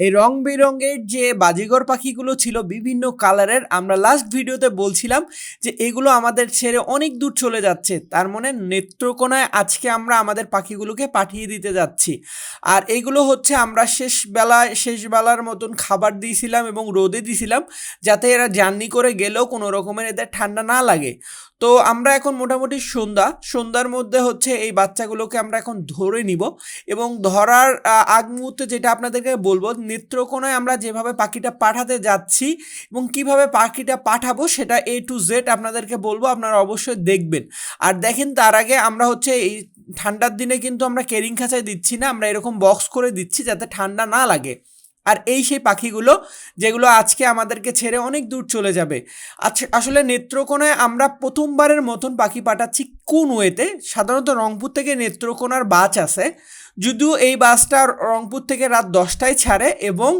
এই রং বেরঙের যে বাজিগর পাখিগুলো ছিল বিভিন্ন কালারের, আমরা লাস্ট ভিডিওতে বলছিলাম যে এগুলো আমাদের ছেড়ে অনেক দূর চলে যাচ্ছে। তার মানে নেত্রকোনায় আজকে আমরা আমাদের পাখিগুলোকে পাঠিয়ে দিতে যাচ্ছি। আর এগুলো হচ্ছে আমরা শেষ বেলায়, শেষ বেলার মতন খাবার দিয়েছিলাম এবং রোদে দিয়েছিলাম যাতে এরা জার্নি করে গেলেও কোনো রকমের এদের ঠান্ডা না লাগে। তো আমরা এখন মোটামুটি সন্ধ্যা। সন্ধ্যার মধ্যে হচ্ছে এই বাচ্চাগুলোকে আমরা এখন ধরে নিব এবং ধরার আগ মুহূর্তে যেটা আপনাদেরকে বলব, নেত্রকোনায় আমরা যেভাবে পাখিটা পাঠাতে যাচ্ছি এবং কীভাবে পাখিটা পাঠাবো সেটা এ টু জেড আপনাদেরকে বলব, আপনারা অবশ্যই দেখবেন। আর দেখেন তার আগে আমরা হচ্ছে এই ঠান্ডার দিনে কিন্তু আমরা কেরিং খাঁচায় দিচ্ছি না, আমরা এরকম বক্স করে দিচ্ছি যাতে ঠান্ডা না লাগে। আর এই সেই পাখিগুলো যেগুলো আজকে আমাদেরকে ছেড়ে অনেক দূর চলে যাবে। আচ্ছা আসলে নেত্রকোনায় আমরা প্রথমবারের মতন পাখি পাঠাচ্ছি কোন ওয়েতে? সাধারণত রংপুর থেকে নেত্রকোনার বাস আছে যদিও এই বাসটা রংপুর থেকে রাত দশটায় ছাড়ে এবং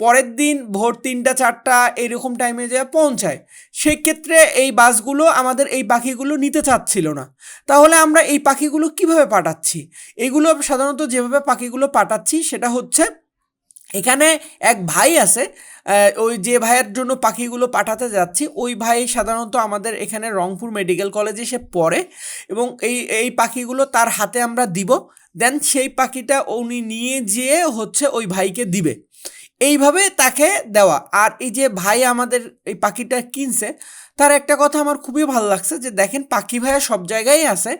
পরের দিন ভোর তিনটা, চারটা এরকম টাইমে যে পৌঁছায়। সেক্ষেত্রে এই বাসগুলো আমাদের এই পাখিগুলো নিতে চাচ্ছিল না। তাহলে আমরা এই পাখিগুলো কীভাবে পাঠাচ্ছি? এগুলো সাধারণত যেভাবে পাখিগুলো পাঠাচ্ছি সেটা হচ্ছে এখানে এক ভাই আছে ওই যে ভাইয়ের জন্য পাখিগুলো পাঠাতে যাচ্ছি, ওই ভাই সাধারণত আমাদের এখানে রংপুর মেডিকেল কলেজে সে পড়ে এবং এই এই পাখিগুলো তার হাতে আমরা দিব, দেন সেই পাখিটা উনি নিয়ে যেয়ে হচ্ছে ওই ভাইকে দিবে। এইভাবে তাকে দেওয়া। আর এই যে ভাই আমাদের এই পাখিটা কিনছে, তার একটা কথা আমার খুবই ভালো লাগছে যে দেখেন পাখি ভাইয়া সব জায়গায় আছে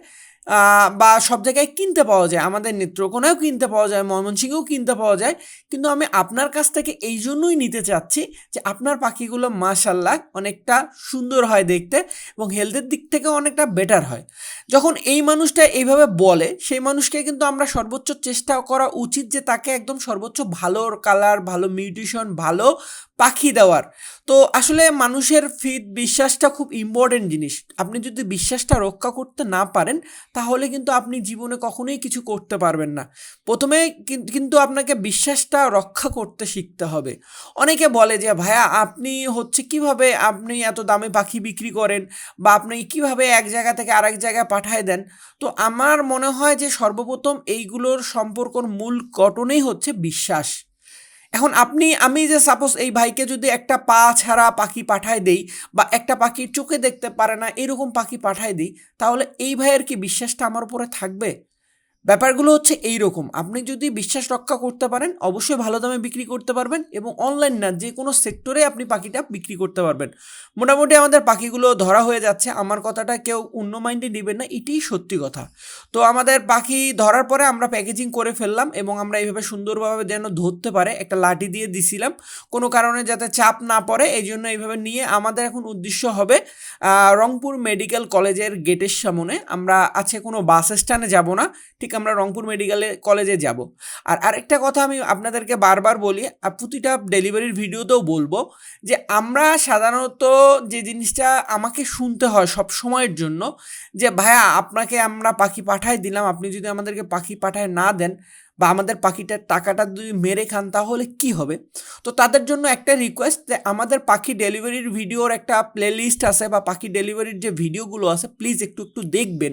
বা সব জায়গায় কিনতে পাওয়া যায়। আমাদের নেত্রকোনায়ও কিনতে পাওয়া যায়, ময়মনসিংহেও কিনতে পাওয়া যায়। কিন্তু আমি আপনার কাছ থেকে এই জন্যই নিতে চাচ্ছি যে আপনার পাখিগুলো মাশাল্লাহ অনেকটা সুন্দর হয় দেখতে এবং হেলথের দিক থেকে অনেকটা বেটার হয়। যখন এই মানুষটা এইভাবে বলে, সেই মানুষকে কিন্তু আমরা সর্বোচ্চ চেষ্টা করা উচিত যে তাকে একদম সর্বোচ্চ ভালো কালার ভালো মিউটিশন ভালো পাখি দেওয়ার। তো আসলে মানুষের ফিট বিশ্বাসটা খুব ইম্পর্টেন্ট জিনিস। আপনি যদি বিশ্বাসটা রক্ষা করতে না পারেন, তাহলে কিন্তু আপনি জীবনে কখনোই কিছু করতে পারবেন না। প্রথমে কিন- কিন্তু আপনাকে বিশ্বাসটা রক্ষা করতে শিখতে হবে। অনেকে বলে যে, ভাইয়া, আপনি হচ্ছে কীভাবে আপনি এত দামে পাখি বিক্রি করেন বা আপনি কীভাবে এক জায়গা থেকে আরেক জায়গায় পাঠায় দেন? তো আমার মনে হয় যে সর্বপ্রথম এইগুলোর সম্পর্কর মূল গঠনেই হচ্ছে বিশ্বাস। এখন আপনি, আমি যে সাপোজ এই ভাইকে যদি একটা পা ছাড়া পাখি পাঠায় দেই বা একটা পাখি চোখে দেখতে পারে না, এরকম পাখি পাঠায় দিই, তাহলে এই ভাইয়ের কি বিশ্বাসটা আমার উপরে থাকবে? ব্যাপারগুলো হচ্ছে এই রকম আপনি যদি বিশ্বাস রক্ষা করতে পারেন, অবশ্যই ভালো দামে বিক্রি করতে পারবেন এবং অনলাইন না, যে কোনো সেক্টরে আপনি পাখিটা বিক্রি করতে পারবেন। মোটামুটি আমাদের পাখিগুলো ধরা হয়ে যাচ্ছে, আমার কথাটা কেউ অন্য মাইন্ডে নেবেন না, এটাই সত্যি কথা। তো আমাদের পাখি ধরার পরে আমরা প্যাকেজিং করে ফেললাম এবং আমরা এইভাবে সুন্দরভাবে যেন ধরতে পারে, একটা লাঠি দিয়ে দিছিলাম। কোনো কারণে যাতে চাপ না পড়ে এই জন্য এইভাবে নিয়ে আমাদের এখন উদ্দেশ্য হবে রংপুর মেডিকেল কলেজের গেটের সামনে। আমরা আছে কোনো বাস স্ট্যান্ডে যাব না, ঠিক আমরা রংপুর মেডিকেলে কলেজে যাব। আর আরেকটা কথা আমি আপনাদেরকে বারবার বলি, আর প্রতিটা ডেলিভারির ভিডিওতেও বলব, যে আমরা সাধারণত যে জিনিসটা আমাকে শুনতে হয় সব সময়ের জন্য, যে ভাইয়া আপনাকে আমরা পাখি পাঠাই দিলাম, আপনি যদি আমাদেরকে পাখি পাঠায় না দেন, বা আমাদের পাখিটার টাকাটা যদি মেরে খান, তাহলে কি হবে? তো তাদের জন্য একটা রিকোয়েস্ট যে আমাদের পাখি ডেলিভারির ভিডিওর একটা প্লেলিস্ট আছে, বা পাখি ডেলিভারির যে ভিডিওগুলো আছে প্লিজ একটু একটু দেখবেন।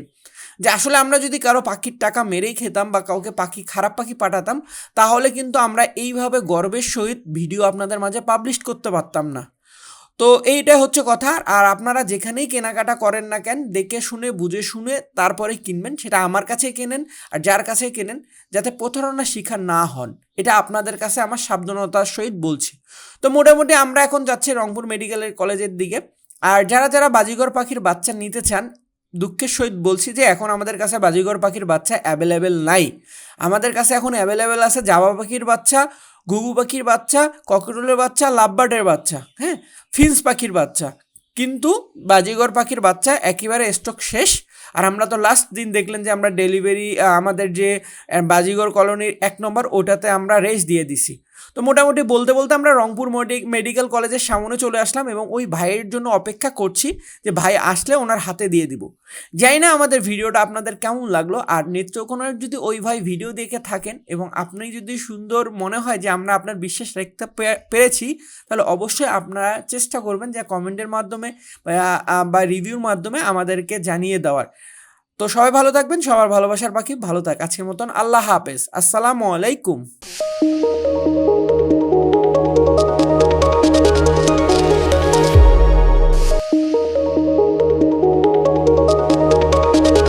যে আসলে আমরা যদি কারও পাখির টাকা মেরেই খেতাম বা কাউকে পাখি, খারাপ পাখি পাঠাতাম, তাহলে কিন্তু আমরা এইভাবে গর্বের সহিত ভিডিও আপনাদের মাঝে পাবলিশ করতে পারতাম না। তো এইটা হচ্ছে কথা। আর আপনারা যেখানেই কেনাকাটা করেন না কেন, দেখে শুনে, বুঝে শুনে তারপরে কিনবেন, সেটা আমার কাছে কেনেন আর যার কাছে কেনেন, যাতে প্রতারণা শিকার না হন। এটা আপনাদের কাছে আমার সাবধানতার সহিত বলছি। তো মোটামুটি আমরা এখন যাচ্ছি রংপুর মেডিকেলের কলেজের দিকে। আর যারা যারা বাজিগর পাখির বাচ্চা নিতে চান দুঃখের সহিত বলছি যে এখন আমাদের কাছে বাজিগর পাখির বাচ্চা অ্যাভেলেবেল নাই। আমাদের কাছে এখন অ্যাভেলেবেল আছে জাবা পাখির বাচ্চা ঘুঘু পাখির বাচ্চা, ককরোলের বাচ্চা, লাভবার্ডের বাচ্চা হ্যাঁ? ফিন্স পাখির বাচ্চা। কিন্তু বাজিগর পাখির বাচ্চা একেবারে স্টক শেষ। আর আমরা তো লাস্ট দিন দেখলেন যে আমরা ডেলিভারি আমাদের যে বাজিগর কলোনির এক নম্বর ওটাতে আমরা রেস দিয়ে দিছি। তো মোটামুটি বলতে বলতে আমরা রংপুর মেডিকেল কলেজের সামনে চলে আসলাম এবং ওই ভাইয়ের জন্য অপেক্ষা করছি যে ভাই আসলে ওনার হাতে দিয়ে দিব। জানি না আমাদের ভিডিওটা আপনাদের কেমন লাগল, আর নেত্রকোনার যদি ওই ভাই ভিডিও দেখে থাকেন এবং আপনি যদি সুন্দর মনে হয় যে আমরা আপনার বিশ্বাস রাখতে পেরেছি, তাহলে অবশ্যই আপনারা চেষ্টা করবেন যে কমেন্টের মাধ্যমে, বা রিভিউর মাধ্যমে আমাদেরকে জানিয়ে দেওয়ার। তো সবাই ভালো থাকবেন, সবার ভালোবাসার পাখি ভালো থাক। আজকের মতন আল্লাহ হাফেজ। আসসালামু আলাইকুম।